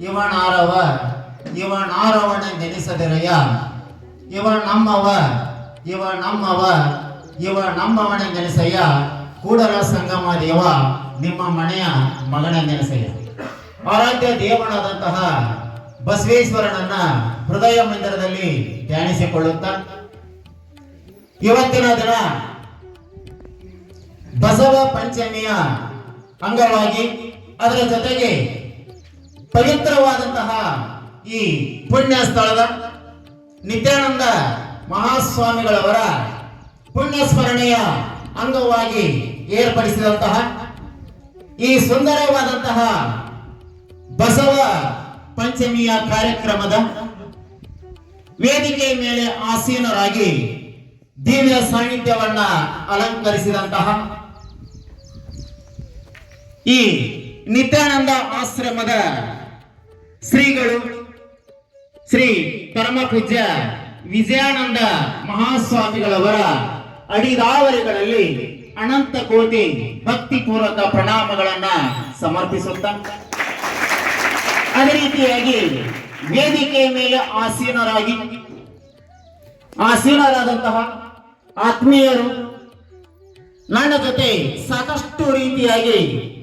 ಇವನಾರವ ಇವನಾರವನ ನೆನೆಸದಿರಯ್ಯ. ಇವ ನಮ್ಮವ ಇವ ನಮ್ಮವ, ಇವ ನಮ್ಮವನ ನೆನೆಸಯ್ಯ. ಕೂಡಲ ಸಂಗಮ ದೇವ, ನಿಮ್ಮ ಮನೆಯ ಮಗನ ನೆನೆಸಯ್ಯ. ಆರಾಧ್ಯ ದೇವನಾದಂತಹ ಬಸವೇಶ್ವರನನ್ನ ಹೃದಯ ಮಂದಿರದಲ್ಲಿ ಧ್ಯಾನಿಸಿಕೊಳ್ಳುತ್ತ ಇವತ್ತಿನ ದಿನ ಬಸವ ಪಂಚಮಿಯ ಅಂಗವಾಗಿ ಅದರ ಜೊತೆಗೆ ಪವಿತ್ರವಾದಂತಹ ಈ ಪುಣ್ಯ ಸ್ಥಳದ ನಿತ್ಯಾನಂದ ಮಹಾಸ್ವಾಮಿಗಳವರ ಪುಣ್ಯ ಸ್ಮರಣೆಯ ಅಂಗವಾಗಿ ಏರ್ಪಡಿಸಿದಂತಹ ಈ ಸುಂದರವಾದಂತಹ ಬಸವ ಪಂಚಮಿಯ ಕಾರ್ಯಕ್ರಮದ ವೇದಿಕೆ ಮೇಲೆ ಆಸೀನರಾಗಿ ದಿವ್ಯ ಸಾನ್ನಿಧ್ಯವನ್ನ ಅಲಂಕರಿಸಿದಂತಹ ಈ ನಿತ್ಯಾನಂದ ಆಶ್ರಮದ ಶ್ರೀಗಳು ಶ್ರೀ ಪರಮ ಪೂಜ್ಯ ವಿಜಯಾನಂದ ಮಹಾಸ್ವಾಮಿಗಳವರ ಅಡಿದಾವರಿಗಳಲ್ಲಿ ಅನಂತ ಕೋಟಿ ಭಕ್ತಿಪೂರ್ವಕ ಪ್ರಣಾಮಗಳನ್ನ ಸಮರ್ಪಿಸುತ್ತ ಅದೇ ರೀತಿಯಾಗಿ ವೇದಿಕೆಯ ಮೇಲೆ ಆಸೀನರಾಗಿ ಆಸೀನರಾದಂತಹ ಆತ್ಮೀಯರು ನನ್ನ ಜೊತೆ ಸಾಕಷ್ಟು ರೀತಿಯಾಗಿ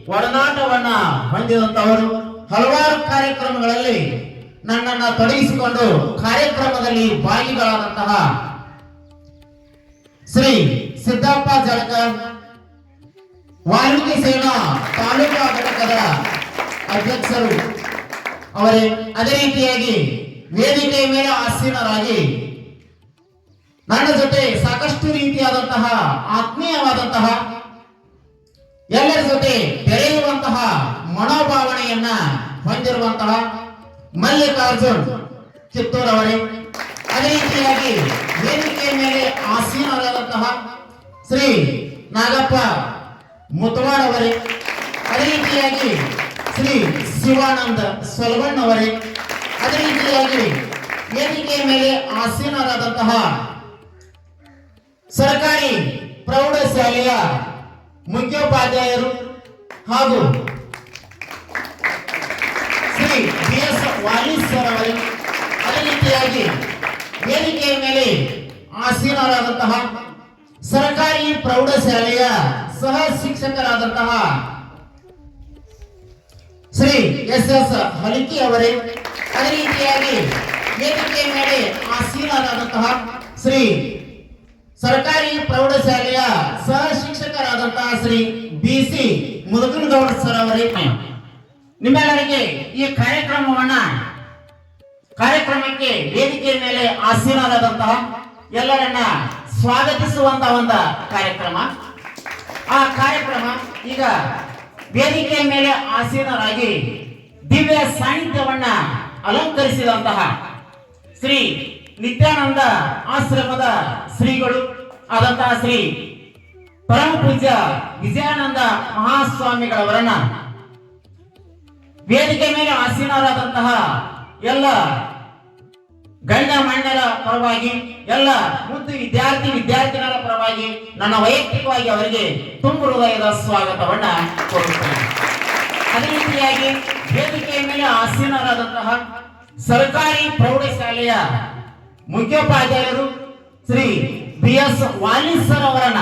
ಒಡನಾಟವನ್ನ ಹೊಂದಿದಂತವರು. ಹಲವಾರು ಕಾರ್ಯಕ್ರಮಗಳಲ್ಲಿ ನನ್ನನ್ನು ತೊಡಗಿಸಿಕೊಂಡು ಕಾರ್ಯಕ್ರಮದಲ್ಲಿ ಭಾಗಿಗಳಾದಂತಹ ಶ್ರೀ ಸಿದ್ದಪ್ಪ ಜಡಕ ವಾಲ್ಮೀಕಿ ಸೇನಾ ತಾಲೂಕಾ ಘಟಕದ ಅಧ್ಯಕ್ಷರು ಅವರೇ. ಅದೇ ರೀತಿಯಾಗಿ ವೇದಿಕೆಯ ಮೇಲೆ ಆಸೀನರಾಗಿ ನನ್ನ ಜೊತೆ ಸಾಕಷ್ಟು ರೀತಿಯಾದಂತಹ ಆತ್ಮೀಯವಾದಂತಹ ಎಲ್ಲರ ಜೊತೆ ಬೆರೆಯುವಂತಹ ಮನೋಭಾವನೆಯನ್ನ ಹೊಂದಿರುವಂತಹ ಮಲ್ಲಿಕಾರ್ಜುನ್ ಕಿತ್ತೂರ್ ಅವರೇ. ಅದೇ ರೀತಿಯಾಗಿ ವೇದಿಕೆಯ ಮೇಲೆ ಆಸೀನರಾದಂತಹ ಶ್ರೀ ನಾಗಪ್ಪ ಮುತವಾಡ್ ಅವರೇ. ಅದೇ ರೀತಿಯಾಗಿ ಶ್ರೀ ಶಿವಾನಂದ ಸೊಲ್ವಣ್ಣ ಅವರೇ. ಅದೇ ರೀತಿಯಾಗಿ ವೇದಿಕೆಯ ಮೇಲೆ ಆಸೀನರಾದಂತಹ ಸರ್ಕಾರಿ ಪ್ರೌಢಶಾಲೆಯ ಮುಖ್ಯೋಪಾಧ್ಯಾಯರು ಹಾಗೂ ವಾಲೀಸ್ ಅದೇ ರೀತಿಯಾಗಿ ವೇದಿಕೆಯ ಮೇಲೆ ಆಸೀನರಾದಂತಹ ಸರ್ಕಾರಿ ಪ್ರೌಢಶಾಲೆಯ ಸಹ ಶಿಕ್ಷಕರಾದಂತಹ ಶ್ರೀ ಎಸ್ ಎಸ್ ಹಲಿಕಿ ಅವರೇ ಅದೇ ರೀತಿಯಾಗಿ ವೇದಿಕೆಯ ಮೇಲೆ ಆಸೀನರಾದಂತಹ ಶ್ರೀ ಸರ್ಕಾರಿ ಪ್ರೌಢಶಾಲೆಯ ಸಹ ಶಿಕ್ಷಕರಾದಂತಹ Shri B C Mudukanagouda sir ಅವರೇ. ನಿಮ್ಮೆಲ್ಲರಿಗೆ ಈ ಕಾರ್ಯಕ್ರಮವನ್ನ, ಕಾರ್ಯಕ್ರಮಕ್ಕೆ ವೇದಿಕೆಯ ಮೇಲೆ ಆಸೀನರಾದಂತಹ ಎಲ್ಲರನ್ನ ಸ್ವಾಗತಿಸುವಂತ ಒಂದು ಕಾರ್ಯಕ್ರಮ. ಆ ಕಾರ್ಯಕ್ರಮ ಈಗ ವೇದಿಕೆಯ ಮೇಲೆ ಆಸೀನರಾಗಿ ದಿವ್ಯ ಸಾನ್ನಿಧ್ಯವನ್ನ ಅಲಂಕರಿಸಿದಂತಹ ಶ್ರೀ ನಿತ್ಯಾನಂದ ಆಶ್ರಮದ ಶ್ರೀಗಳು ಆದಂತಹ ಶ್ರೀ ಪರಮ ಪೂಜ್ಯ ವಿಜಯಾನಂದ ಮಹಾಸ್ವಾಮಿಗಳವರನ್ನ ವೇದಿಕೆ ಮೇಲೆ ಆಸೀನರಾದಂತಹ ಎಲ್ಲ ಗಂಡ ಮಾನ್ಯರ ಪರವಾಗಿ, ಎಲ್ಲ ಮುದ್ದು ವಿದ್ಯಾರ್ಥಿ ವಿದ್ಯಾರ್ಥಿಗಳ ಪರವಾಗಿ ನನ್ನ ವೈಯಕ್ತಿಕವಾಗಿ ಅವರಿಗೆ ತುಂಬ ಹೃದಯದ ಸ್ವಾಗತವನ್ನ ಕೋರುತ್ತೇನೆ. ಅದೇ ರೀತಿಯಾಗಿ ವೇದಿಕೆಯ ಮೇಲೆ ಆಸೀನರಾದಂತಹ ಸರ್ಕಾರಿ ಪ್ರೌಢಶಾಲೆಯ ಮುಖ್ಯೋಪಾಧ್ಯಾಯರು Shri B S Valisar sir ಅವರನ್ನ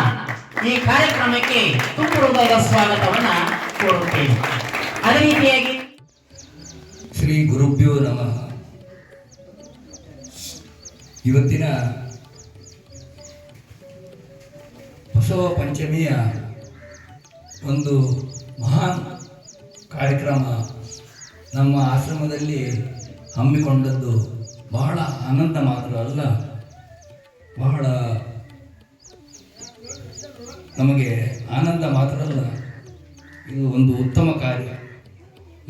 ಈ ಕಾರ್ಯಕ್ರಮಕ್ಕೆ ತುಂಬ ಹೃದಯದ ಸ್ವಾಗತವನ್ನ ಕೋರುತ್ತೇನೆ. ಅದೇ ರೀತಿಯಾಗಿ ಶ್ರೀ ಗುರುಭ್ಯೋ ನಮಃ. ಇವತ್ತಿನ ಬಸವ ಪಂಚಮಿಯ ಒಂದು ಮಹಾನ್ ಕಾರ್ಯಕ್ರಮ ನಮ್ಮ ಆಶ್ರಮದಲ್ಲಿ ಹಮ್ಮಿಕೊಂಡದ್ದು ಬಹಳ ಆನಂದ ಮಾತ್ರ ಅಲ್ಲ. ಬಹಳ ನಮಗೆ ಆನಂದ ಮಾತ್ರ ಅಲ್ಲ. ಇದು ಒಂದು ಉತ್ತಮ ಕಾರ್ಯ.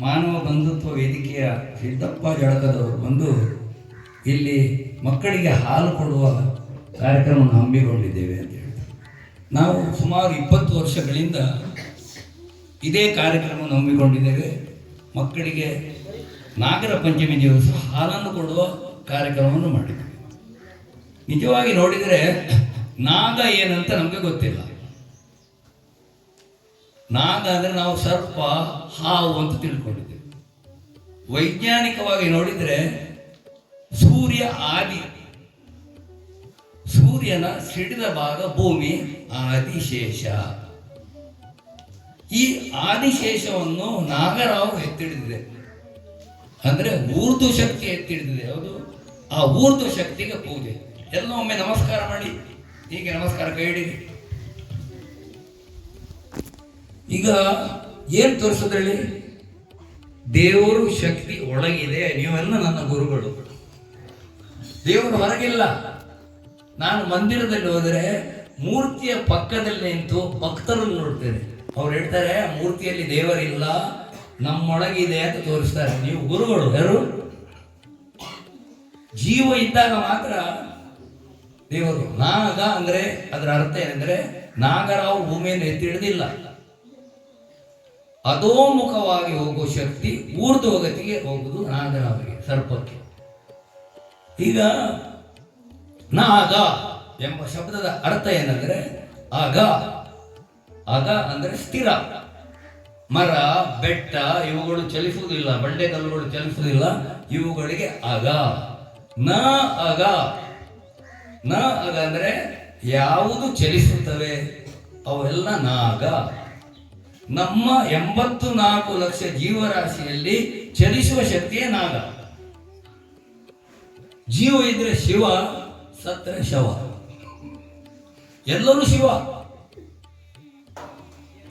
ಮಾನವ ಬಂಧುತ್ವ ವೇದಿಕೆಯ ಸಿದ್ದಪ್ಪ ಜಡಕದವರು ಬಂದು ಇಲ್ಲಿ ಮಕ್ಕಳಿಗೆ ಹಾಲು ಕೊಡುವ ಕಾರ್ಯಕ್ರಮವನ್ನು ಹಮ್ಮಿಕೊಂಡಿದ್ದೇವೆ ಅಂತ ಹೇಳ್ತಾರೆ. ನಾವು ಸುಮಾರು ಇಪ್ಪತ್ತು ವರ್ಷಗಳಿಂದ ಇದೇ ಕಾರ್ಯಕ್ರಮವನ್ನು ಹಮ್ಮಿಕೊಂಡಿದ್ದೇವೆ. ಮಕ್ಕಳಿಗೆ ನಾಗರ ಪಂಚಮಿ ದಿವಸ ಹಾಲನ್ನು ಕೊಡುವ ಕಾರ್ಯಕ್ರಮವನ್ನು ಮಾಡಿದ್ದೇವೆ. ನಿಜವಾಗಿ ನೋಡಿದರೆ ನಾಗ ಏನಂತ ನಮಗೆ ಗೊತ್ತಿಲ್ಲ. ನಾಗ ಅಂದರೆ ನಾವು ಸರ್ಪ, ಹಾವು ಅಂತ ತಿಳ್ಕೊಂಡಿದ್ದೇವೆ. ವೈಜ್ಞಾನಿಕವಾಗಿ ನೋಡಿದರೆ ಸೂರ್ಯ ಆದಿ, ಸೂರ್ಯನ ಸಿಡಿದ ಭಾಗ ಭೂಮಿ ಆದಿಶೇಷ. ಈ ಆದಿಶೇಷವನ್ನು ನಾಗರಾವು ಎತ್ತಿಡಿದಿದೆ. ಅಂದ್ರೆ ಊರ್ದು ಶಕ್ತಿ ಎತ್ತಿಡಿದಿದೆ. ಹೌದು, ಆ ಊರ್ದು ಶಕ್ತಿಗೆ ಪೂಜೆ. ಎಲ್ಲ ಒಮ್ಮೆ ನಮಸ್ಕಾರ ಮಾಡಿ. ಹೀಗೆ ನಮಸ್ಕಾರ ಕೈ ಈಗ ಏನ್ ತೋರಿಸೋದ್ರಲ್ಲಿ? ದೇವರು ಶಕ್ತಿ ಒಳಗಿದೆ ನೀವೆಲ್ಲ ನನ್ನ ಗುರುಗಳು. ದೇವರು ಹೊರಗಿಲ್ಲ. ನಾನು ಮಂದಿರದಲ್ಲಿ ಹೋದರೆ ಮೂರ್ತಿಯ ಪಕ್ಕದಲ್ಲಿ ನಿಂತು ಭಕ್ತರನ್ನು ನೋಡ್ತೇನೆ. ಅವ್ರು ಹೇಳ್ತಾರೆ, "ಆ ಮೂರ್ತಿಯಲ್ಲಿ ದೇವರಿಲ್ಲ, ನಮ್ಮೊಳಗಿದೆ ಅಂತ ತೋರಿಸ್ತಾರೆ. ನೀವು ಗುರುಗಳು, ಯಾರು? ಜೀವ ಇದ್ದಾಗ ಮಾತ್ರ ದೇವರು ನಾಗ ಅಂದ್ರೆ, ಅದರ ಅರ್ಥ ಏನಂದ್ರೆ ನಾಗರಾವ್ ಭೂಮಿಯನ್ನು ಎತ್ತಿ ಹಿಡಿದಿಲ್ಲ. ಅಧೋಮುಖವಾಗಿ ಹೋಗುವ ಶಕ್ತಿ ಊರ್ಧ್ವಗತಿಗೆ ಹೋಗುವುದು ನಾಗರಾವಿಗೆ ಸರ್ಪಕ್ಕೆ. ಈಗ ನಾಗ ಎಂಬ ಶಬ್ದದ ಅರ್ಥ ಏನಂದ್ರೆ ಅಗ. ಅಗ ಅಂದ್ರೆ ಸ್ಥಿರ. ಮರ, ಬೆಟ್ಟ ಇವುಗಳು ಚಲಿಸುವುದಿಲ್ಲ ಬಂಡೆ ಕಲ್ಲುಗಳು ಚಲಿಸುವುದಿಲ್ಲ, ಇವುಗಳಿಗೆ ಅಗ. ನ ಅಗ. ನ ಅಗ ಅಂದ್ರೆ ಯಾವುದು ಚಲಿಸುತ್ತವೆ? ಅವೆಲ್ಲ ನಾಗ. ನಮ್ಮ ಎಂಬತ್ತು ನಾಲ್ಕು ಲಕ್ಷ ಜೀವರಾಶಿಯಲ್ಲಿ ಚಲಿಸುವ ಶಕ್ತಿಯೇ ನಾಗ. ಜೀವ ಇದ್ರೆ ಶಿವ, ಸತ್ರ ಶವ. ಎಲ್ಲರೂ ಶಿವ.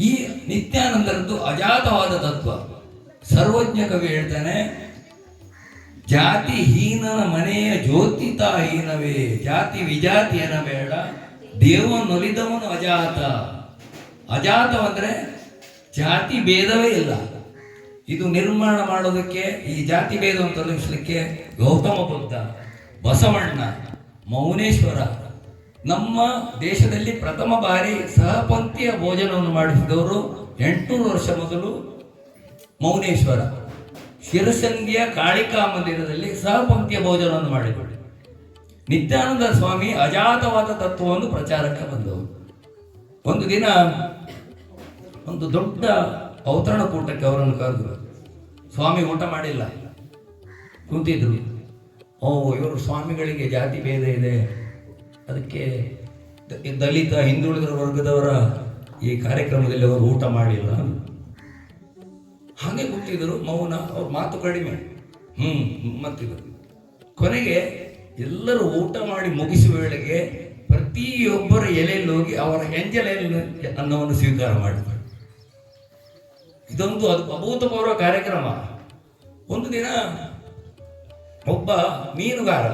ಈ ನಿತ್ಯಾನಂದರದ್ದು ಅಜಾತವಾದ ತತ್ವ. ಸರ್ವಜ್ಞ ಕವಿ ಹೇಳ್ತಾನೆ ಜಾತಿ ಹೀನನ ಮನೆಯ ಜ್ಯೋತಿತಾಹೀನವೇ ಜಾತಿ ವಿಜಾತಿಯನ ಬೇಡ ದೇವನೊಲಿದವನು ಅಜಾತ. ಅಜಾತವಂದ್ರೆ ಜಾತಿ ಭೇದವೇ ಇಲ್ಲ. ಇದು ನಿರ್ಮಾಣ ಮಾಡೋದಕ್ಕೆ ಈ ಜಾತಿ ಭೇದವನ್ನು ತೊಲಗಿಸಲಿಕ್ಕೆ ಗೌತಮ ಬುದ್ಧ, ಬಸವಣ್ಣ, ಮೌನೇಶ್ವರ ನಮ್ಮ ದೇಶದಲ್ಲಿ ಪ್ರಥಮ ಬಾರಿ ಸಹಪಂಥೀಯ ಭೋಜನವನ್ನು ಮಾಡಿಸಿದವರು ಎಂಟುನೂರು ವರ್ಷ ಮೊದಲು ಮೌನೇಶ್ವರ. ಶಿರಸಂಗಿಯ ಕಾಳಿಕಾ ಮಂದಿರದಲ್ಲಿ ಸಹಪಂಥೀಯ ಭೋಜನವನ್ನು ಮಾಡಿಕೊಳ್ಳಿ ನಿತ್ಯಾನಂದ ಸ್ವಾಮಿ ಅಜಾತವಾದ ತತ್ವವನ್ನು ಪ್ರಚಾರಕ್ಕೆ ಬಂದವರು. ಒಂದು ದಿನ ಒಂದು ದೊಡ್ಡ ಅವತರಣ ಕೂಟಕ್ಕೆ ಅವರನ್ನು ಕರೆದರು. ಸ್ವಾಮಿ ಊಟ ಮಾಡಿಲ್ಲ. ಕೂತಿದ್ರು. ಓ, ಇವರು ಸ್ವಾಮಿಗಳಿಗೆ ಜಾತಿ ಭೇದ ಇದೆ. ಅದಕ್ಕೆ ದಲಿತ ಹಿಂದುಳಿದ ವರ್ಗದವರ ಈ ಕಾರ್ಯಕ್ರಮದಲ್ಲಿ ಅವರು ಊಟ ಮಾಡಿಲ್ಲ. ಹಾಗೆ ಕೂತಿದ್ರು ಮೌನ, ಅವ್ರ ಮಾತು ಕಡಿಮೆ. ಹ್ಮ್ ಮತ್ತಿದ್ರು ಕೊನೆಗೆ ಎಲ್ಲರೂ ಊಟ ಮಾಡಿ ಮುಗಿಸುವ ವೇಳೆಗೆ ಪ್ರತಿಯೊಬ್ಬರ ಎಲೆಯಲ್ಲಿ ಹೋಗಿ ಅವರ ಎಂಜಲೆಯಲ್ಲಿ ಅನ್ನವನ್ನು ಸ್ವೀಕಾರ ಮಾಡಿದರು. ಇದೊಂದು ಅದು ಅಭೂತಪೂರ್ವ ಕಾರ್ಯಕ್ರಮ. ಒಂದು ದಿನ ಒಬ್ಬ ಮೀನುಗಾರ,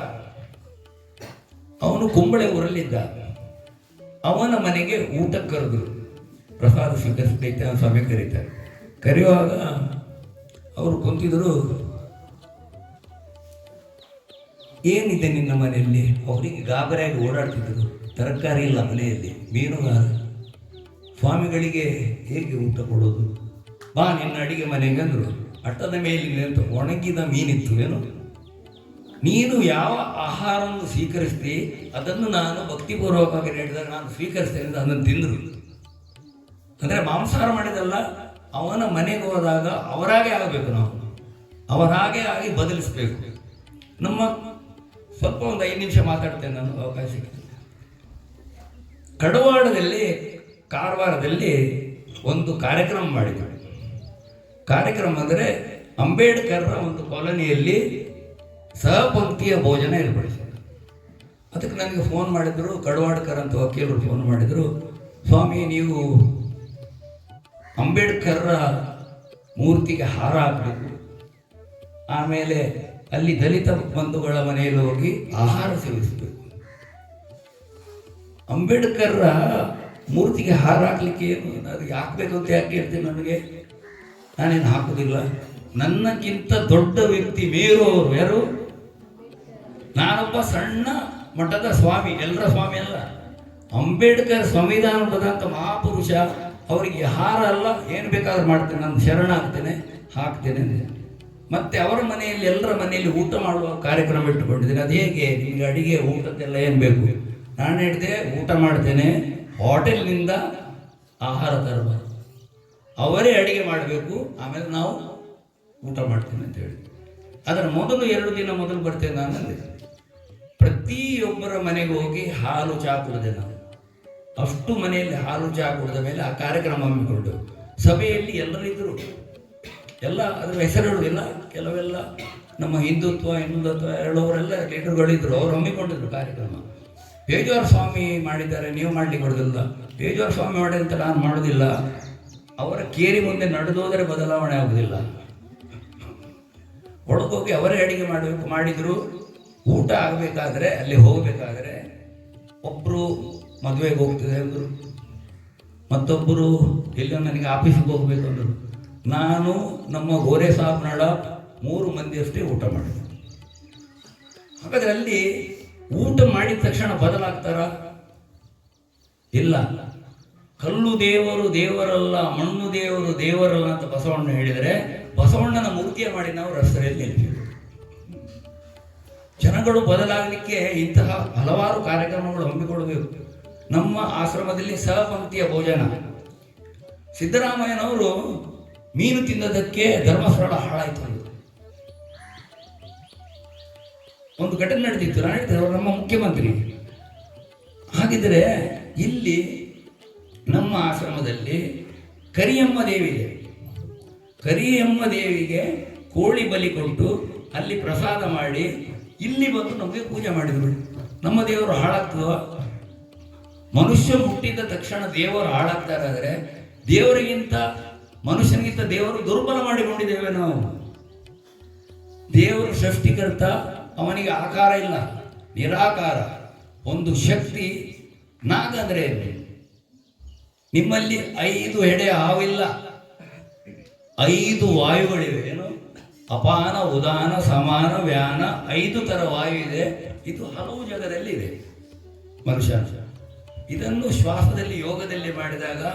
ಅವನು ಕುಂಬಳೆ ಊರಲ್ಲಿದ್ದ. ಅವನ ಮನೆಗೆ ಊಟ ಕರೆದ್ರು. ಪ್ರಸಾದ ಸ್ವೀಕರಿಸಲಿಕ್ಕೆ ಸ್ವಾಮಿ ಕರೀತಾರೆ. ಕರೆಯುವಾಗ ಅವರು ಕುಂತಿದ್ರು, ಏನಿದೆ ನಿನ್ನ ಮನೆಯಲ್ಲಿ? ಅವರಿಗೆ ಗಾಬರಿಯಾಗಿ ಓಡಾಡ್ತಿದ್ರು. ತರಕಾರಿ ಇಲ್ಲ ಮನೆಯಲ್ಲಿ. ಮೀನುಗಾರ, ಸ್ವಾಮಿಗಳಿಗೆ ಹೇಗೆ ಊಟ ಕೊಡೋದು? ಬಾ ನಿನ್ನ ಅಡಿಗೆ ಮನೆಗೆ ಅಂದರು. ಅಟ್ಟದ ಮೇಲೆ ನಿಂತು ಒಣಗಿದ ಮೀನಿತ್ತು, ಏನು? ನೀನು ಯಾವ ಆಹಾರವನ್ನು ಸ್ವೀಕರಿಸ್ತಿ, ಅದನ್ನು ನಾನು ಭಕ್ತಿಪೂರ್ವಕವಾಗಿ ನೀಡಿದಾಗ ನಾನು ಸ್ವೀಕರಿಸ್ತೇನೆ ಅಂತ ಅದನ್ನು ತಿಂದರು. ಅಂದರೆ ಮಾಂಸಾಹಾರ ಮಾಡಿದಲ್ಲ, ಅವನ ಮನೆಗೆ ಹೋದಾಗ ಅವರಾಗೆ ಆಗಬೇಕು ನಾವು. ಅವರಾಗೆ ಆಗಿ ಬದಲಿಸಬೇಕು. ನಮ್ಮ ಸ್ವಲ್ಪ ಒಂದು ಐದು ನಿಮಿಷ ಮಾತಾಡ್ತೇನೆ ನಾನು, ಅವಕಾಶ. ಕಡವಾಡದಲ್ಲಿ ಕಾರವಾರದಲ್ಲಿ ಒಂದು ಕಾರ್ಯಕ್ರಮ ಮಾಡಿದ್ರು. ಕಾರ್ಯಕ್ರಮ ಅಂದರೆ ಅಂಬೇಡ್ಕರ್ರ ಒಂದು ಕಾಲೋನಿಯಲ್ಲಿ ಸಹಪಂಕ್ತಿಯ ಭೋಜನ ಏರ್ಪಡಿಸಿದ್ರು. ಅದಕ್ಕೆ ನನಗೆ ಫೋನ್ ಮಾಡಿದರು, ಕಡವಾಡ್ಕರ್ ಅಂತ ವಕೀಲರು ಫೋನ್ ಮಾಡಿದರು, ಸ್ವಾಮಿ, ನೀವು ಅಂಬೇಡ್ಕರ್ರ ಮೂರ್ತಿಗೆ ಹಾರ ಹಾಕಬೇಕು. ಆಮೇಲೆ ಅಲ್ಲಿ ದಲಿತ ಬಂಧುಗಳ ಮನೆಯಲ್ಲಿ ಹೋಗಿ ಆಹಾರ ಸೇವಿಸಬೇಕು. ಅಂಬೇಡ್ಕರ್ರ ಮೂರ್ತಿಗೆ ಹಾರ ಹಾಕ್ಲಿಕ್ಕೆ ಏನು ಅದು ಹಾಕ್ಬೇಕು ಅಂತ ಯಾಕೆ ಹೇಳ್ತೀನಿ ನನಗೆ? ನಾನೇನು ಹಾಕೋದಿಲ್ಲ? ನನ್ನಕ್ಕಿಂತ ದೊಡ್ಡ ವ್ಯಕ್ತಿ ಬೇರೋ ಅವರು ಯಾರು? ನಾನೊಬ್ಬ ಸಣ್ಣ ಮಠದ ಸ್ವಾಮಿ ಎಲ್ಲರ ಸ್ವಾಮಿ ಅಲ್ಲ. ಅಂಬೇಡ್ಕರ್ ಸಂವಿಧಾನ ಬದಂತ ಮಹಾಪುರುಷ, ಅವರಿಗೆ ಹಾರ ಅಲ್ಲ, ಏನು ಬೇಕಾದ್ರೂ ಮಾಡ್ತೇನೆ, ನಾನು ಶರಣ ಆಗ್ತೇನೆ, ಹಾಕ್ತೇನೆ. ಮತ್ತೆ ಅವರ ಮನೆಯಲ್ಲಿ ಎಲ್ಲರ ಮನೆಯಲ್ಲಿ ಊಟ ಮಾಡುವ ಕಾರ್ಯಕ್ರಮ ಇಟ್ಟುಕೊಂಡಿದ್ದೇನೆ. ಅದು ಹೇಗೆ? ನಿಮಗೆ ಅಡಿಗೆ ಊಟದ್ದೆಲ್ಲ ಏನು ಬೇಕು? ನಾನು ಹೇಳಿದೆ, ಊಟ ಮಾಡ್ತೇನೆ, ಹೋಟೆಲ್ನಿಂದ ಆಹಾರ ತರಬಾರ್ದು. ಅವರೇ ಅಡಿಗೆ ಮಾಡಬೇಕು, ಆಮೇಲೆ ನಾವು ಊಟ ಮಾಡ್ತೀನಿ ಅಂತ ಹೇಳಿ ಅದರ ಮೊದಲು ಎರಡು ದಿನ ಮೊದಲು ಬರ್ತೇನೆ ನಾನು ಅಂದೆ ಪ್ರತಿಯೊಬ್ಬರ ಮನೆಗೆ ಹೋಗಿ ಹಾಲು ಚಹಾ ಕುಡಿದೆ ನಾನು. ಅಷ್ಟು ಮನೆಯಲ್ಲಿ ಹಾಲು ಚಹಾ ಕುಡಿದ ಮೇಲೆ ಆ ಕಾರ್ಯಕ್ರಮ ಹಮ್ಮಿಕೊಂಡು ಸಭೆಯಲ್ಲಿ ಎಲ್ಲರಿದ್ದರು ಎಲ್ಲ ಅದರ ಹೆಸರುಗಳಿಲ್ಲ ಕೆಲವೆಲ್ಲ ನಮ್ಮ ಹಿಂದುತ್ವ ಹಿಂದುತ್ವ ಹೇಳೋರೆಲ್ಲ ಲೀಡರ್ಗಳಿದ್ದರು ಅವರು ಹಮ್ಮಿಕೊಂಡಿದ್ರು ಕಾರ್ಯಕ್ರಮ. ಪೇಜಾವರ ಸ್ವಾಮಿ ಮಾಡಿದ್ದಾರೆ, ನೀವು ಮಾಡಲಿಕ್ಕೆ ಕೊಡೋದಿಲ್ಲ ಪೇಜಾವರ ಸ್ವಾಮಿ ಮಾಡಿದಂತ ನಾನು ಮಾಡೋದಿಲ್ಲ. ಅವರ ಕೇರಿ ಮುಂದೆ ನಡೆದೋದರೆ ಬದಲಾವಣೆ ಆಗುವುದಿಲ್ಲ ಒಳಗೋಗಿ ಅವರೇ ಅಡಿಗೆ ಮಾಡಬೇಕು ಮಾಡಿದ್ರು, ಊಟ ಆಗಬೇಕಾದ್ರೆ ಅಲ್ಲಿ ಹೋಗಬೇಕಾದ್ರೆ ಒಬ್ಬರು ಮದುವೆಗೆ ಹೋಗ್ತಿದೆ ಅಂದರು. ಮತ್ತೊಬ್ಬರು ಎಲ್ಲ ನನಗೆ ಆಫೀಸಿಗೆ ಹೋಗಬೇಕು ಅಂದರು. ನಾನು ನಮ್ಮ ಗೋರೆ ಸಾಬ್ನಾಳ ಮೂರು ಮಂದಿಯಷ್ಟೇ ಊಟ ಮಾಡಿದೆ ಹಾಗಾದ್ರೆ ಅಲ್ಲಿ ಊಟ ಮಾಡಿದ ತಕ್ಷಣ ಬದಲಾಗ್ತಾರ? ಇಲ್ಲ. ಕಲ್ಲು ದೇವರು ದೇವರಲ್ಲ, ಮಣ್ಣು ದೇವರು ದೇವರಲ್ಲ ಅಂತ ಬಸವಣ್ಣ ಹೇಳಿದರೆ, ಬಸವಣ್ಣನ ಮೂರ್ತಿಯ ಮಾಡಿ ನಾವು ರಸ್ತೆಯಲ್ಲಿ ನಿಲ್ತೀವಿ ಜನಗಳು ಬದಲಾಗಲಿಕ್ಕೆ ಇಂತಹ ಹಲವಾರು ಕಾರ್ಯಕ್ರಮಗಳು ಹಮ್ಮಿಕೊಳ್ಳಬೇಕು. ನಮ್ಮ ಆಶ್ರಮದಲ್ಲಿ ಸಹಪಂಕ್ತಿಯ ಭೋಜನ. ಸಿದ್ದರಾಮಯ್ಯನವರು ಮೀನು ತಿನ್ನೋದಕ್ಕೆ ಧರ್ಮಸ್ಥಳ ಹಾಳಾಯಿತು. ಒಂದು ಘಟನೆ ನಡೆದಿತ್ತು. ನಾನು ಅವರು ನಮ್ಮ ಮುಖ್ಯಮಂತ್ರಿ. ಹಾಗಿದ್ರೆ ಇಲ್ಲಿ ನಮ್ಮ ಆಶ್ರಮದಲ್ಲಿ ಕರಿಯಮ್ಮ ದೇವಿ ಇದೆ. ಕರಿಯಮ್ಮ ದೇವಿಗೆ ಕೋಳಿ ಬಲಿ ಕೊಟ್ಟು ಅಲ್ಲಿ ಪ್ರಸಾದ ಮಾಡಿ ಇಲ್ಲಿ ಬಂದು ನಮಗೆ ಪೂಜೆ ಮಾಡಿದರು. ನಮ್ಮ ದೇವರು ಹಾಳಾಗ್ತದ? ಮನುಷ್ಯ ಹುಟ್ಟಿದ ತಕ್ಷಣ ದೇವರು ಹಾಳಾಗ್ತಾರಾದರೆ ದೇವರಿಗಿಂತ ಮನುಷ್ಯನಿಗಿಂತ ದೇವರು ದುರ್ಬಲ ಮಾಡಿಕೊಂಡಿದ್ದೇವೆ ನಾವು. ದೇವರು ಸೃಷ್ಟಿಕರ್ತ, ಅವನಿಗೆ ಆಕಾರ ಇಲ್ಲ, ನಿರಾಕಾರ. ಒಂದು ಶಕ್ತಿ ನಾಗಂದ್ರೆ? ನಿಮ್ಮಲ್ಲಿ ಐದು ಎಡೆ ಹಾವಿಲ್ಲ. ಐದು ವಾಯುಗಳಿವೆ. ಏನು? ಅಪಾನ, ಉದಾನ, ಸಮಾನ, ವ್ಯಾನ, ಐದು ತರ ವಾಯು ಇದೆ. ಇದು ಹಲವು ಜಾಗದಲ್ಲಿ ಇದೆ. ಮನುಷ್ಯ, ಇದನ್ನು ಶ್ವಾಸದಲ್ಲಿ, ಯೋಗದಲ್ಲಿ ಮಾಡಿದಾಗ,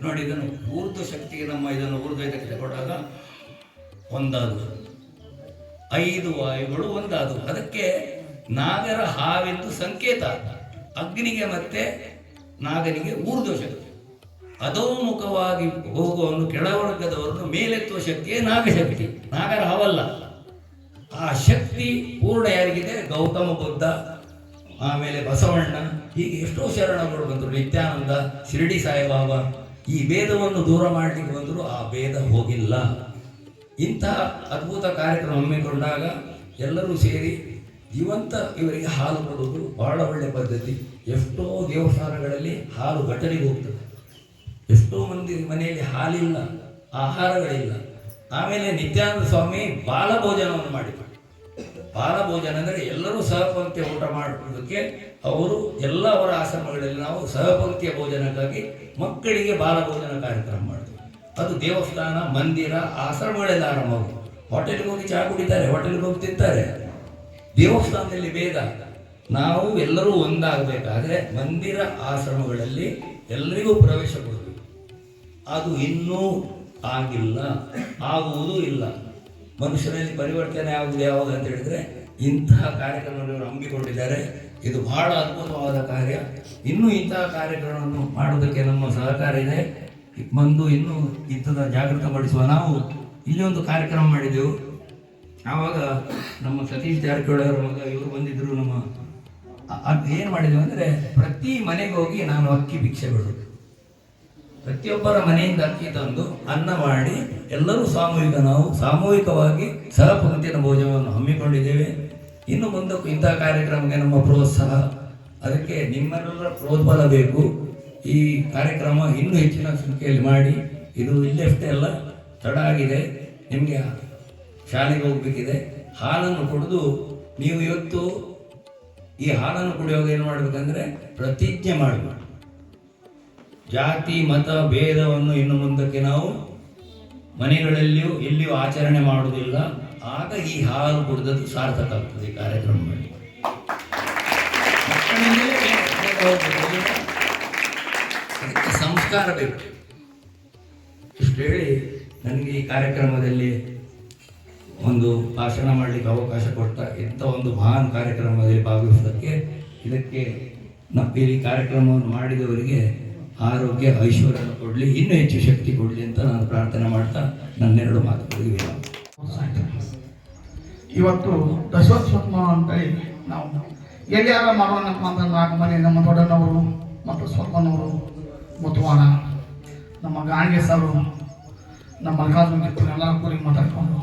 ನೋಡಿ ಇದನ್ನು ಊರ್ಧ್ವ ಶಕ್ತಿಗೆ ನಮ್ಮ ಇದನ್ನು ಊರ್ಧ್ವ ಇದಕ್ಕೆ ತಗೊಂಡಾಗ ಒಂದಾದು ಐದು ವಾಯುಗಳು ಒಂದಾದವು. ಅದಕ್ಕೆ ನಾಗರ ಹಾವೆಂದು ಸಂಕೇತ. ಅಗ್ನಿಗೆ ಮತ್ತೆ ನಾಗನಿಗೆ ಊರ್ಧ್ವ ಶಕ್ತಿ. ಅಧೋಮುಖವಾಗಿ ಹೋಗುವವನು ಕೆಳವರ್ಗದವರನ್ನು ಮೇಲೆತ್ತುವ ಶಕ್ತಿಯೇ ನಾಗಶಕ್ತಿ. ನಾಗರ ಹಾವಲ್ಲ. ಆ ಶಕ್ತಿ ಪೂರ್ಣ ಯಾರಿಗಿದೆ? ಗೌತಮ ಬುದ್ಧ, ಆಮೇಲೆ ಬಸವಣ್ಣ, ಹೀಗೆ ಎಷ್ಟೋ ಶರಣಗಳು ಬಂದರು. ನಿತ್ಯಾನಂದ, ಶಿರಡಿ ಸಾಯಿಬಾಬಾ, ಈ ಭೇದವನ್ನು ದೂರ ಮಾಡಲಿಕ್ಕೆ ಬಂದರು. ಆ ಭೇದ ಹೋಗಿಲ್ಲ. ಇಂತಹ ಅದ್ಭುತ ಕಾರ್ಯಕ್ರಮ ಹಮ್ಮಿಕೊಂಡಾಗ ಎಲ್ಲರೂ ಸೇರಿ ಜೀವಂತ ಇವರಿಗೆ ಹಾಲು ಕೊಡುವುದು ಬಹಳ ಒಳ್ಳೆಯ ಪದ್ಧತಿ. ಎಷ್ಟೋ ದೇವಸ್ಥಾನಗಳಲ್ಲಿ ಹಾಲು ಘಟನೆಗೆ ಹೋಗ್ತದೆ. ಎಷ್ಟೋ ಮಂದಿ ಮನೆಯಲ್ಲಿ ಹಾಲಿಲ್ಲ, ಆಹಾರಗಳಿಲ್ಲ. ಆಮೇಲೆ ನಿತ್ಯಾನಂದ ಸ್ವಾಮಿ ಬಾಲ ಭೋಜನವನ್ನು ಬಾಲಭೋಜನ ಬಾಲ ಅಂದರೆ ಎಲ್ಲರೂ ಸಹಪಂಕ್ತಿಯ ಊಟ ಮಾಡುವುದಕ್ಕೆ ಅವರು ಎಲ್ಲ ಅವರ ಆಶ್ರಮಗಳಲ್ಲಿ ನಾವು ಸಹಪಂಕ್ತಿಯ ಭೋಜನಕ್ಕಾಗಿ ಮಕ್ಕಳಿಗೆ ಬಾಲ ಭೋಜನ ಕಾರ್ಯಕ್ರಮ ಮಾಡಿದ್ವಿ. ಅದು ದೇವಸ್ಥಾನ, ಮಂದಿರ, ಆಶ್ರಮಗಳೆಲ್ಲ ಆರಂಭ ಹೋಟೆಲ್ಗೆ ಹೋಗಿ ಚಹಾ ಕುಡಿತಾರೆ, ಹೋಟೆಲ್ಗೆ ಹೋಗಿ ತಿಂತಾರೆ. ದೇವಸ್ಥಾನದಲ್ಲಿ ಭೇದ. ನಾವು ಎಲ್ಲರೂ ಒಂದಾಗಬೇಕಾದ್ರೆ ಮಂದಿರ, ಆಶ್ರಮಗಳಲ್ಲಿ ಎಲ್ಲರಿಗೂ ಪ್ರವೇಶ ಕೊಡಬೇಕು ಅದು ಇನ್ನೂ ಆಗಿಲ್ಲ, ಆಗುವುದೂ ಇಲ್ಲ. ಮನುಷ್ಯನಲ್ಲಿ ಪರಿವರ್ತನೆ ಆಗುವುದು ಯಾವಾಗ ಅಂತ ಹೇಳಿದರೆ, ಇಂತಹ ಕಾರ್ಯಕ್ರಮವನ್ನು ಹಮ್ಮಿಕೊಂಡಿದ್ದಾರೆ. ಇದು ಬಹಳ ಅದ್ಭುತವಾದ ಕಾರ್ಯ. ಇನ್ನೂ ಇಂತಹ ಕಾರ್ಯಕ್ರಮವನ್ನು ಮಾಡೋದಕ್ಕೆ ನಮ್ಮ ಸಹಕಾರ ಇದೆ. ಬಂದು ಇನ್ನೂ ಇಂಥದ ಜಾಗೃತಪಡಿಸುವ ನಾವು ಇಲ್ಲಿ ಒಂದು ಕಾರ್ಯಕ್ರಮ ಮಾಡಿದೆವು. ಆವಾಗ ನಮ್ಮ ಸತೀಶ್ ಜಾರಕಿಹೊಳಿ ಅವರ ಮಗ, ಇವರು ಬಂದಿದ್ದರು ನಮ್ಮ ಅದು ಏನು ಮಾಡಿದೆವು ಅಂದರೆ ಪ್ರತಿ ಮನೆಗೆ ಹೋಗಿ ನಾನು ಅಕ್ಕಿ ಭಿಕ್ಷೆ ಬಿಡೋದು ಪ್ರತಿಯೊಬ್ಬರ ಮನೆಯಿಂದ ಅಕ್ಕಿ ತಂದು ಅನ್ನ ಮಾಡಿ ಎಲ್ಲರೂ ಸಾಮೂಹಿಕ ನಾವು ಸಾಮೂಹಿಕವಾಗಿ ಸರಪಂಕ್ತಿಯನ್ನು ಭೋಜನವನ್ನು ಹಮ್ಮಿಕೊಂಡಿದ್ದೇವೆ. ಇನ್ನು ಮುಂದಕ್ಕೂ ಇಂತಹ ಕಾರ್ಯಕ್ರಮಕ್ಕೆ ನಮ್ಮ ಪ್ರೋತ್ಸಾಹ. ಅದಕ್ಕೆ ನಿಮ್ಮೆಲ್ಲರ ಪ್ರೋತ್ಬಲ ಬೇಕು. ಈ ಕಾರ್ಯಕ್ರಮ ಇನ್ನೂ ಹೆಚ್ಚಿನ ಸಂಖ್ಯೆಯಲ್ಲಿ ಮಾಡಿ. ಇದು ಇಲ್ಲಷ್ಟೇ ಅಲ್ಲ, ತಡ ಆಗಿದೆ. ನಿಮಗೆ ಶಾಲೆಗೆ ಹೋಗಬೇಕಿದೆ. ಹಾಲನ್ನು ಕುಡಿದು ನೀವು ಇವತ್ತು ಈ ಹಾಲನ್ನು ಕುಡಿಯುವಾಗ ಏನು ಮಾಡಬೇಕಂದ್ರೆ ಪ್ರತಿಜ್ಞೆ ಮಾಡಬೇಕು. ಜಾತಿ, ಮತ, ಭೇದವನ್ನು ಇನ್ನು ಮುಂದಕ್ಕೆ ನಾವು ಮನೆಗಳಲ್ಲಿಯೂ ಎಲ್ಲಿಯೂ ಆಚರಣೆ ಮಾಡುವುದಿಲ್ಲ. ಆಗ ಈ ಹಾಲು ಕುಡಿದದ್ದು ಸಾರ್ಥಕ ಆಗ್ತದೆ ಕಾರ್ಯಕ್ರಮ ಮಾಡಿ ಸಂಸ್ಕಾರ ಬೇಕು. ಇಷ್ಟು ಹೇಳಿ ನನಗೆ ಈ ಕಾರ್ಯಕ್ರಮದಲ್ಲಿ ಒಂದು ಭಾಷಣ ಮಾಡಲಿಕ್ಕೆ ಅವಕಾಶ ಕೊಟ್ಟ ಇಂಥ ಒಂದು ಮಹಾನ್ ಕಾರ್ಯಕ್ರಮದಲ್ಲಿ ಭಾಗವಹಿಸೋದಕ್ಕೆ ಇದಕ್ಕೆ ನಮ್ಮ ಈ ಕಾರ್ಯಕ್ರಮವನ್ನು ಮಾಡಿದವರಿಗೆ ಆರೋಗ್ಯ, ಐಶ್ವರ್ಯ ಕೊಡಲಿ, ಇನ್ನೂ ಹೆಚ್ಚು ಶಕ್ತಿ ಕೊಡಲಿ ಅಂತ ನಾನು ಪ್ರಾರ್ಥನೆ ಮಾಡ್ತಾ ನನ್ನೆರಡು ಮಾತುಗಳಿಗೆ. ಇವತ್ತು ದಶೋತ್ಸವ ಅಂತೇಳಿ ನಾವು ಎಲ್ಲಿಯಾರ ಮಾಡೋಣ ಅಂತ ನಾಲ್ಕು ಮನೆ ನಮ್ಮ ದೊಡ್ಡನವರು ಮತ್ತು ಸ್ವಲ್ಪನವರು ಮುತುವಾಣ ನಮ್ಮ ಗಾಣಿಗೆ ಸಾರು, ನಮ್ಮ ಮಲ್ಲಿಕಾರ್ಜುನ ಕಿತ್ತೂರು ಎಲ್ಲ ಕೂಲಿ ಮಾತಾಡ್ಕೊಂಡು,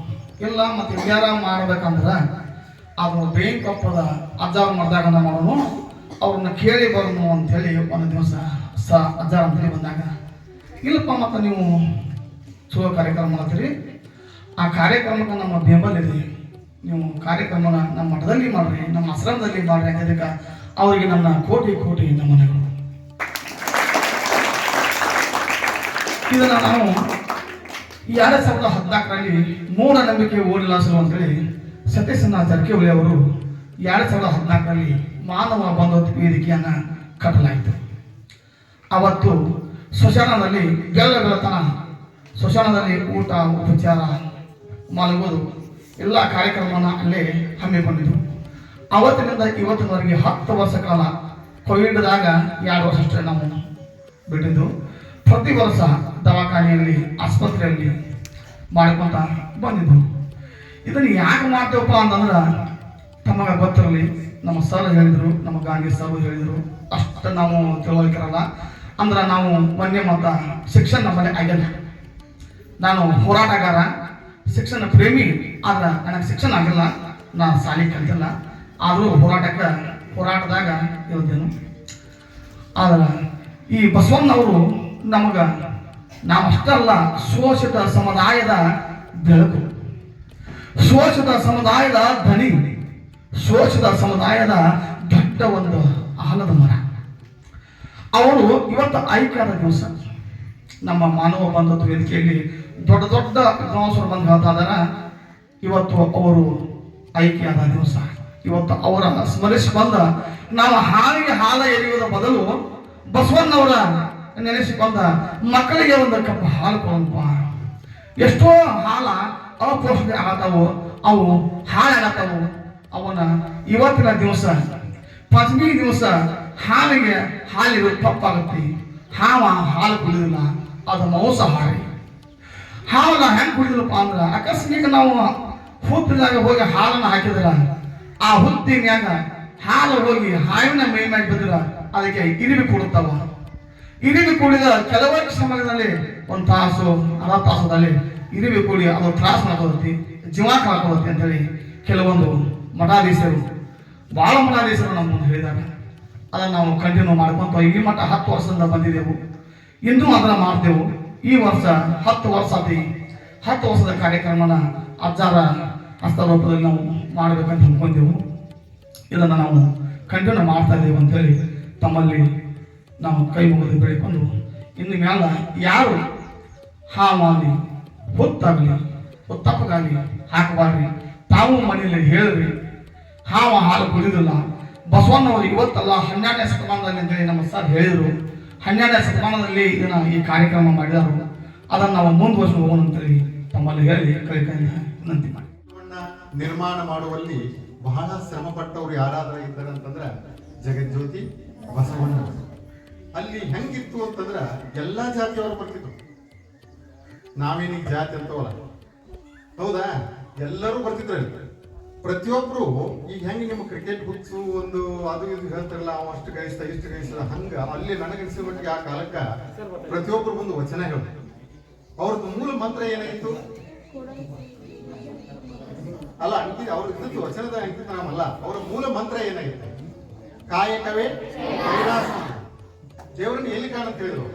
ಇಲ್ಲ ಮತ್ತು ಎಲ್ಲಿಯಾರ ಮಾಡ್ಬೇಕಂದ್ರೆ ಅದು ಬೇಂಕ್ ಕಪ್ಪದ ಅಜ್ಜಾರು ಮಾಡಿದಾಗ ಮಾಡೋನು, ಅವ್ರನ್ನ ಕೇಳಿ ಬರೋನು ಅಂತೇಳಿ ಒಂದು ದಿವಸ ಸ ಅಜ್ಜ ಅಂತೇಳಿ ಬಂದಾಗ, ಇಲ್ಲಪ್ಪ, ಮತ್ತು ನೀವು ಚಲೋ ಕಾರ್ಯಕ್ರಮ ಮಾಡ್ತೀರಿ. ಆ ಕಾರ್ಯಕ್ರಮಕ್ಕೆ ನಮ್ಮ ಬೆಂಬಲ ಇದೆ. ನೀವು ಕಾರ್ಯಕ್ರಮನ ನಮ್ಮ ಮಠದಲ್ಲಿ ಮಾಡ್ರಿ, ನಮ್ಮ ಆಶ್ರಮದಲ್ಲಿ ಮಾಡ್ರಿ ಅನ್ನೋದಕ್ಕೆ ಅವರಿಗೆ ನನ್ನ ಕೋಟಿ ಕೋಟಿ ನಮನಗಳು. ಇದನ್ನು ನಾವು ಎರಡ್ ಸಾವಿರದ ಹದಿನಾಲ್ಕರಲ್ಲಿ ಮೂಢನಂಬಿಕೆ ಸರು ಅಂತೇಳಿ ಸತೀಶನ ಜಾರಕಿಹೊಳಿ ಅವರು ಎರಡು ಸಾವಿರದ ಹದಿನಾಲ್ಕರಲ್ಲಿ ಮಾನವ ಬಂಧುತ್ವ ವೇದಿಕೆಯನ್ನು ಕಟ್ಟಲಾಯಿತು. ಅವತ್ತು ಸ್ಮಶಾನದಲ್ಲಿ ಗೆಲ್ಲ ಬೆಳತನ. ಸ್ಮಶಾನದಲ್ಲಿ ಊಟ, ಉಪಚಾರ ಮಲಗೋದು ಎಲ್ಲ ಕಾರ್ಯಕ್ರಮನ ಅಲ್ಲೇ ಹಮ್ಮಿಕೊಂಡಿದ್ದರು ಅವತ್ತಿನಿಂದ ಇವತ್ತಿನವರೆಗೆ ಹತ್ತು ವರ್ಷ ಕಾಲ ಕೋವಿಡ್ದಾಗ ಎರಡು ವರ್ಷ ಅಷ್ಟೇ ನಾವು ಬಿಟ್ಟಿದ್ದು. ಪ್ರತಿ ವರ್ಷ ದವಾಖಾನೆಯಲ್ಲಿ, ಆಸ್ಪತ್ರೆಯಲ್ಲಿ ಮಾಡ್ಕೊತ ಬಂದಿದ್ದು. ಇದನ್ನು ಯಾಕೆ ಮಾಡ್ತೇವಪ್ಪ ಅಂತಂದ್ರೆ ತಮಗೆ ಗೊತ್ತಿರಲಿ, ನಮ್ಮ ಸರ್ ಹೇಳಿದರು, ನಮ್ಮ ಗಾಂಧಿ ಸರ್ ಹೇಳಿದರು. ಅಷ್ಟು ನಾವು ತಿಳುವಳಿಕೆರಲ್ಲ ಅಂದ್ರೆ ನಾವು ಮೊನ್ನೆ ಮತ್ತ ಶಿಕ್ಷಣ ನಮ್ಮಲ್ಲಿ ಆಗಿಲ್ಲ ನಾನು ಹೋರಾಟಗಾರ, ಶಿಕ್ಷಣ ಪ್ರೇಮಿ, ಆದ್ರೆ ನನಗೆ ಶಿಕ್ಷಣ ಆಗಿಲ್ಲ ನಾನು ಶಾಲೆ ಕಲಿತಿಲ್ಲ. ಆದರೂ ಹೋರಾಟಕ್ಕೆ, ಹೋರಾಟದಾಗ ಇರುತ್ತೇನು. ಆದ್ರೆ ಈ ಬಸವಣ್ಣವರು ನಮಗೆ ನಾವು ಅಷ್ಟಲ್ಲ ಶೋಷಿತ ಸಮುದಾಯದ ಬೆಳಕು. ಶೋಷಿತ ಸಮುದಾಯದ ಧನಿ ಶೋಷಿತ ಸಮುದಾಯದ ದೊಡ್ಡ ಒಂದು ಆಲದ ಮರ ಅವರು ಇವತ್ತು ಐಕ್ಯದ ದಿವಸ. ನಮ್ಮ ಮಾನವ ಬಂಧತ್ವ ವೇದಿಕೆಯಲ್ಲಿ ದೊಡ್ಡ ದೊಡ್ಡ ವಿದ್ವಾಂಸರು ಬಂದು ಹೇಳ್ತಾ ಇವತ್ತು ಅವರು ಐಕ್ಯದ ದಿವಸ. ಇವತ್ತು ಅವರ ಸ್ಮರಿಸಿ ಬಂದ ನಾವು ಹಾಲಿಗೆ ಹಾಲ ಎರೆಯುವುದರ ಬದಲು ಬಸವಣ್ಣವರ ನೆನೆಸಿಕೊಂಡ ಮಕ್ಕಳಿಗೆ ಒಂದು ಕಪ್ಪ ಹಾಲು ಕೊಡಪ್ಪ ಎಷ್ಟೋ ಹಾಲ ಅಪೋಷಣೆ ಆಗತ್ತವು ಅವು ಹಾಳಾಗತ್ತವು ಅವನ ಇವತ್ತಿನ ದಿವಸ ಪಂಚಮಿ ದಿವಸ. ಹಾವಿಗೆ ಹಾಲಿಗೆ ತಪ್ಪಾಗುತ್ತೆ ಹಾವ ಹಾಲು ಕುಡಿಯಲ್ಲ ಅದು ಮಾಡಿ ಹಾವನ್ನ ಹೆಂಗ್ ಕುಡಿದಿಲ್ಲಪ್ಪ ಅಂದ್ರೆ ಅಕಸ್ಮಿಕ ನಾವು ಹುತ್ತಿದಾಗ ಹೋಗಿ ಹಾಲನ್ನ ಹಾಕಿದ್ರ, ಆ ಹುತ್ತಿನ್ಯಾಗ ಹಾಲು ಹೋಗಿ ಹಾವಿನ ಮೈ ಮ್ಯಾಗ ಬಿದ್ರ, ಅದಕ್ಕೆ ಇರಿವಿ ಕೊಡುತ್ತವ. ಇರಿವಿ ಕೂಡಿದ ಕೆಲವೇ ಸಮಯದಲ್ಲಿ, ಒಂದು ತಾಸು, ಅರ್ಧ ತಾಸದಲ್ಲಿ ಇರಿವಿ ಕೂಡಿ ಅದು ತ್ರಾಸ ಮಾಡ್ಕೊಳತಿ ಜೀವ ಕಳ್ಕೊಳತಿ ಅಂತೇಳಿ ಕೆಲವೊಂದು ಮಠಾಧೀಶರು ಭಾಳ ಮಠಾಧೀಶರು ನಮ್ಮ ಮುಂದೆ ಹೇಳಿದ್ದಾರೆ. ಅದನ್ನು ನಾವು ಕಂಟಿನ್ಯೂ ಮಾಡ್ಕೊಂತ ಈ ಮಟ್ಟ ಹತ್ತು ವರ್ಷದಿಂದ ಬಂದಿದ್ದೆವು. ಇನ್ನೂ ಅದನ್ನು ಮಾಡ್ತೇವೆ. ಈ ವರ್ಷ ಹತ್ತು ವರ್ಷ ಆತಿ. ಹತ್ತು ವರ್ಷದ ಕಾರ್ಯಕ್ರಮನ ಅಜ್ಜಾರ ಹಸ್ತರೂಪದಲ್ಲಿ ನಾವು ಮಾಡಬೇಕಂತ ಅಂದ್ಕೊಂಡೆವು ಇದನ್ನು ನಾವು ಕಂಟಿನ್ಯೂ ಮಾಡ್ತಾ ಇದ್ದೇವೆ ಅಂತೇಳಿ ತಮ್ಮಲ್ಲಿ ನಾವು ಕೈ ಮುಗಿದು ಬೆಳಿಕೊಂಡು ಇನ್ನು ಮೇಲೆ ಯಾರು ಹಾವಾಗಲಿ ಹೊತ್ತಾಗಲಿ ಹೊತ್ತಪ್ಪಗಾಗಲಿ ಹಾಕಬಾರ್ರಿ. ತಾವು ಮನೆಯಲ್ಲಿ ಹೇಳ್ರಿ, ಹಾವ ಹಾಲು ಕುಡಿದಿಲ್ಲ. ಬಸವಣ್ಣವರು ಇವತ್ತಲ್ಲ ಹನ್ನೆರಡನೇ ಶತಮಾನದಲ್ಲಿ ಅಂತೇಳಿ ನಮ್ಮ ಸರ್ ಹೇಳಿದರು. ಹನ್ನೆರಡನೇ ಶತಮಾನದಲ್ಲಿ ಇದನ್ನ ಈ ಕಾರ್ಯಕ್ರಮ ಮಾಡಿದರು. ಅದನ್ನು ನಾವು ಮುಂದುವರಿಸಿ ಹೋಗೋಣ ಅಂತೇಳಿ ತಮ್ಮಲ್ಲಿ ಹೇಳಿ ಕೈ ವಿನಂತಿ ಮಾಡಿ. ನಿರ್ಮಾಣ ಮಾಡುವಲ್ಲಿ ಬಹಳ ಶ್ರಮ ಪಟ್ಟವ್ರು ಯಾರಾದ್ರೂ ಇದ್ದಾರೆ ಅಂತಂದ್ರೆ ಜಗಜ್ಯೋತಿ ಬಸವಣ್ಣ ಅಲ್ಲಿ ಹೆಂಗಿತ್ತು ಅಂತಂದ್ರ ಎಲ್ಲಾ ಜಾತಿಯವರು ಬರ್ತಿದ್ರು. ನಾವೇನೀಗ ಜಾತಿ ಅಂತವಲ್ಲ. ಹೌದಾ? ಎಲ್ಲರೂ ಬರ್ತಿದ್ರು ಅಲ್ಲಿ. ಪ್ರತಿಯೊಬ್ರು, ಈಗ ಹೆಂಗೆ ನಿಮ್ಮ ಕ್ರಿಕೆಟ್ ಹುಚ್ಚು ಒಂದು ಅದು ಇದು ಹೇಳ್ತಾರಲ್ಲ, ಅವ ಅಷ್ಟು ಗಳಿಸ್ತ ಇಷ್ಟು ಗಳಿಸ್ತ ಹಂಗ, ಅಲ್ಲಿ ನನಗನ್ಸಿದ ಮಟ್ಟಿಗೆ ಆ ಕಾಲಕ್ಕೆ ಪ್ರತಿಯೊಬ್ರು ಒಂದು ವಚನ ಹೇಳ್ತಾರೆ ಅವ್ರದ್ದು ಮೂಲ ಮಂತ್ರ ಏನಾಯ್ತು? ಅಲ್ಲ ಅಂಕಿತ ಅವ್ರ ಇದ್ದದ್ದು ವಚನದ ಅಂಕಿತ ನಾಮಲ್ಲ ಅವರ ಮೂಲ ಮಂತ್ರ ಏನಾಗಿದೆ ಕಾಯಕವೇ ಕೈಲಾಸ. ದೇವರನ್ನ ಎಲ್ಲಿ ಕಾಣಂತ ಹೇಳಿದ್ರು?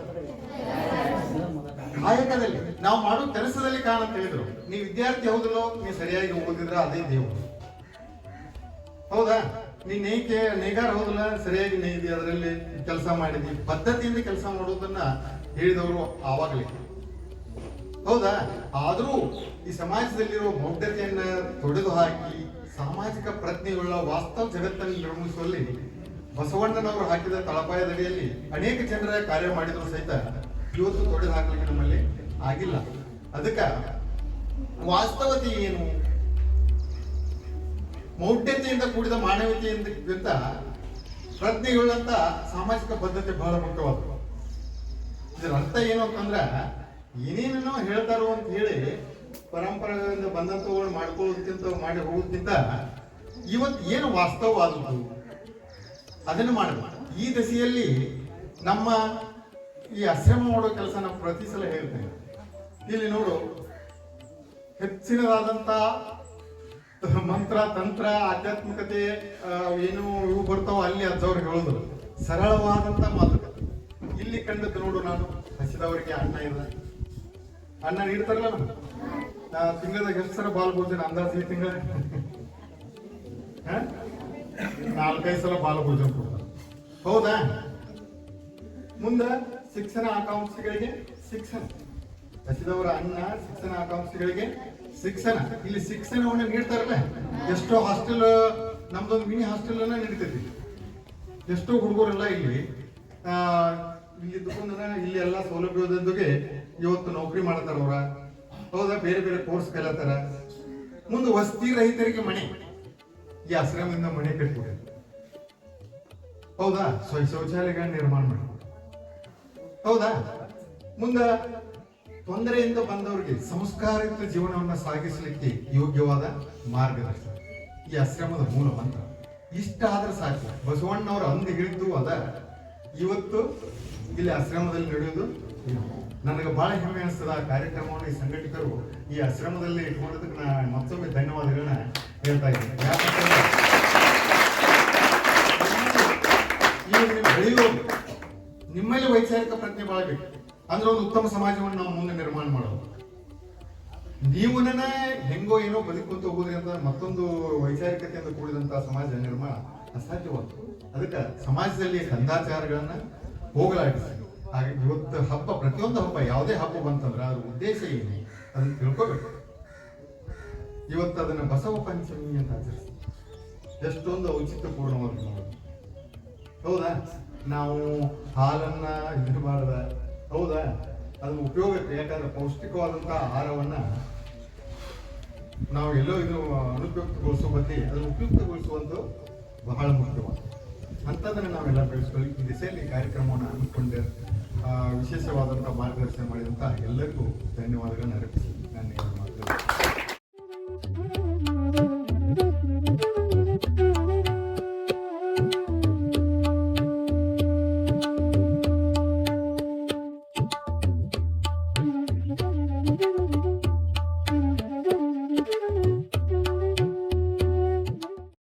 ಕಾಯಕದಲ್ಲಿ. ನಾವು ಮಾಡೋ ಕೆಲಸದಲ್ಲಿ ಕಾಣಂತ ಹೇಳಿದ್ರು. ನೀವು ವಿದ್ಯಾರ್ಥಿ ಹೌದಲ್ಲೋ? ನೀವು ಸರಿಯಾಗಿ ಓದಿದ್ರ, ಅದೇ ದೇವರು. ಹೌದಾ? ನೀ ನೇಯ್ಕೆ ನೇಗಾರ ಹೋದಲ್ಲ? ಸರಿಯಾಗಿ ನೇಯ್ದಿ, ಅದರಲ್ಲಿ ಕೆಲಸ ಮಾಡಿದಿ. ಪದ್ಧತಿಯಿಂದ ಕೆಲಸ ಮಾಡೋದನ್ನ ಹೇಳಿದವರು ಆವಾಗಲೇ. ಹೌದಾ? ಆದರೂ ಈ ಸಮಾಜದಲ್ಲಿರುವ ಮೌಢ್ಯತೆಯನ್ನ ತೊಡೆದು ಹಾಕಿ, ಸಾಮಾಜಿಕ ಪ್ರಜ್ಞೆಯುಳ್ಳ ವಾಸ್ತವ ಜಗತ್ತನ್ನು ನಿರ್ಮಿಸುವಲ್ಲಿ ಬಸವಣ್ಣನವರು ಹಾಕಿದ ತಳಪಾಯದಡಿಯಲ್ಲಿ ಅನೇಕ ಜನರ ಕಾರ್ಯ ಮಾಡಿದ್ರು ಸಹಿತ ಇವತ್ತು ತೊಡೆದು ಹಾಕಲಿಕ್ಕೆ ನಮ್ಮಲ್ಲಿ ಆಗಿಲ್ಲ. ಅದಕ್ಕ ವಾಸ್ತವತೆ ಏನು? ಮೌಢ್ಯತೆಯಿಂದ ಕೂಡಿದ ಮಾನವೀಯತೆಯಿಂದ ಪ್ರಜ್ಞೆಗೊಳ್ಳಂತ ಸಾಮಾಜಿಕ ಬದ್ಧತೆ ಬಹಳ ಮುಖ್ಯವಾದವು ಇದರ ಅರ್ಥ ಏನು ಅಂತಂದ್ರೆ ಏನೇನೋ ಹೇಳ್ತಾರೋ ಅಂತ ಹೇಳಿ ಪರಂಪರೆಗಳಿಂದ ಬಂದಂಥವುಗಳು ಮಾಡ್ಕೊಳ್ಳೋದಕ್ಕಿಂತ ಮಾಡಿ ಹೋಗೋದಕ್ಕಿಂತ ಇವತ್ತು ಏನು ವಾಸ್ತವವಾದದ್ದು ಅದನ್ನು ಮಾಡಬೇಕು ಈ ದಸೆಯಲ್ಲಿ ನಮ್ಮ ಈ ಅಶ್ರಮ ಮಾಡೋ ಕೆಲಸ ನಾವು ಪ್ರತಿ ಸಲ ಹೇಳ್ತೇವೆ ಇಲ್ಲಿ ನೋಡು, ಹೆಚ್ಚಿನದಾದಂಥ ಮಂತ್ರ, ತಂತ್ರ, ಆಧ್ಯಾತ್ಮಿಕತೆ ಏನು ಇವು ಬರ್ತಾವ ಅಲ್ಲಿ ಅಜ್ಜವ್ರು ಹೇಳಿದ್ರು. ಸರಳವಾದಂತ ಮಾತುಕತೆ. ಇಲ್ಲಿ ಕಂಡದ್ದು ನೋಡು ನಾನು, ಹಸಿದವರಿಗೆ ಅನ್ನ ಇಲ್ಲ. ಅನ್ನ ನೀಡ್ತಾರಲ್ಲ ನಾ ತಿಂಗಳದಾಗ ಎಷ್ಟು ಸಲ ಬಾಲ್ ಭೋಜನ ಅಂದಾಜು ಈ ತಿಂಗಳ ನಾಲ್ಕೈದು ಸಲ ಬಾಲ ಭೋಜನ ಹೌದಾ? ಮುಂದೆ ಶಿಕ್ಷಣ ಆಕಾಂಕ್ಷಿಗಳಿಗೆ ಶಿಕ್ಷಣ. ಹಸಿದವರ ಅನ್ನ, ಶಿಕ್ಷಣ ಆಕಾಂಕ್ಷಿಗಳಿಗೆ ಶಿಕ್ಷಣ ಇಲ್ಲಿ ಶಿಕ್ಷಣವನ್ನು ನೀಡ್ತಾರಲ್ಲ ಎಷ್ಟೋ ಹಾಸ್ಟೆಲ್ ನಮ್ದೊಂದು ಮಿನಿ ಹಾಸ್ಟೆಲ್ ಅನ್ನ ನಡೀತೈತಿ. ಎಷ್ಟೋ ಹುಡುಗರೆಲ್ಲ ಇಲ್ಲಿ ಇಲ್ಲಿ ಇದ್ದುಕೊಂಡ್ರೆ ಇಲ್ಲಿ ಎಲ್ಲ ಸೌಲಭ್ಯದೊಂದಿಗೆ ಇವತ್ತು ನೌಕರಿ ಮಾಡ್ತಾರ ಅವ್ರ. ಹೌದಾ? ಬೇರೆ ಬೇರೆ ಕೋರ್ಸ್ ಕಲಿತಾರ. ಮುಂದೆ ವಸತಿ ರಹಿತರಿಗೆ ಮನೆ. ಈ ಆಶ್ರಮದಿಂದ ಮನೆ ಕಟ್ಕೊಡಿ ಹೌದಾ? ಶೌಚಾಲಯಗಳನ್ನ ನಿರ್ಮಾಣ ಮಾಡಿ. ಹೌದಾ? ಮುಂದ ತೊಂದರೆಯಿಂದ ಬಂದವರಿಗೆ ಸಂಸ್ಕಾರಯುಕ್ತ ಜೀವನವನ್ನ ಸಾಗಿಸಲಿಕ್ಕೆ ಯೋಗ್ಯವಾದ ಮಾರ್ಗದರ್ಶನ. ಈ ಆಶ್ರಮದ ಮೂಲ ಮಂತ್ರ. ಇಷ್ಟ ಆದ್ರೆ ಸಾಕು. ಬಸವಣ್ಣವರ ಅಂದು ಹಿಡಿದು ಅದ. ಇವತ್ತು ಇಲ್ಲಿ ಆಶ್ರಮದಲ್ಲಿ ನಡೆಯೋದು ನನಗೆ ಬಹಳ ಹೆಮ್ಮೆ ಅನಿಸ್ತದ ಆ ಕಾರ್ಯಕ್ರಮವನ್ನು ಈ ಸಂಘಟಕರು ಈ ಆಶ್ರಮದಲ್ಲಿ ಇಟ್ಕೊಂಡಿದ್ದಕ್ಕೆ ನಾನು ಮತ್ತೊಮ್ಮೆ ಧನ್ಯವಾದಗಳನ್ನ ಹೇಳ್ತಾ ಇದ್ದೀನಿ. ಈಗ ನಿಮ್ಮಲ್ಲಿ ವೈಚಾರಿಕ ಪ್ರಜ್ಞೆ ಭಾಳ ಬೇಕು ಅಂದ್ರೆ ಒಂದು ಉತ್ತಮ ಸಮಾಜವನ್ನು ನಾವು ಮುಂದೆ ನಿರ್ಮಾಣ ಮಾಡೋದು. ನೀವುನೇ ಹೆಂಗೋ ಏನೋ ಬದುಕೊಂತ ಅಂತ ಮತ್ತೊಂದು ವೈಚಾರಿಕತೆಯಿಂದ ಕೂಡಿದಂತಹ ಸಮಾಜ ನಿರ್ಮಾಣ ಅಸಾಧ್ಯವಾದ ಅದಕ್ಕೆ ಸಮಾಜದಲ್ಲಿ ಕಂದಾಚಾರಗಳನ್ನ ಹೋಗಲಾಡಿಸಿ. ಹಾಗೆ ಇವತ್ತು ಹಬ್ಬ, ಪ್ರತಿಯೊಂದು ಹಬ್ಬ, ಯಾವುದೇ ಹಬ್ಬ ಬಂತಂದ್ರೆ ಅದ್ರ ಉದ್ದೇಶ ಏನು, ಅದನ್ನು ತಿಳ್ಕೋಬೇಕು. ಇವತ್ತು ಅದನ್ನ ಬಸವ ಪಂಚಮಿ ಅಂತ ಆಚರಿಸ್ತೀವಿ. ಎಷ್ಟೊಂದು ಔಚಿತ್ಯಪೂರ್ಣವಾಗಿ ಹೌದಾ? ನಾವು ಹಾಲನ್ನ ಇಡಬಾರ್ದ ಹೌದಾ? ಅದು ಉಪಯೋಗ ಯಾಕಂದ್ರೆ ಪೌಷ್ಟಿಕವಾದಂತಹ ಆಹಾರವನ್ನ ನಾವು ಎಲ್ಲೋ ಇದು ಅನುಪಯುಕ್ತಗೊಳಿಸುವ ಬದಲಿ ಅದನ್ನು ಉಪಯುಕ್ತಗೊಳಿಸುವಂತ ಬಹಳ ಮುಖ್ಯವಾದ. ಅಂಥದ್ದನ್ನು ನಾವೆಲ್ಲ ಬೆಳೆಸ್ಕೊಳ್ಳಿ. ಈ ದಿಸೆಯಲ್ಲಿ ಕಾರ್ಯಕ್ರಮವನ್ನು ಹಮ್ಮಿಕೊಂಡು ವಿಶೇಷವಾದಂಥ ಮಾರ್ಗದರ್ಶನ ಮಾಡಿದಂಥ ಎಲ್ಲರಿಗೂ ಧನ್ಯವಾದಗಳನ್ನು ಅರ್ಪಿಸಿ ನಾನು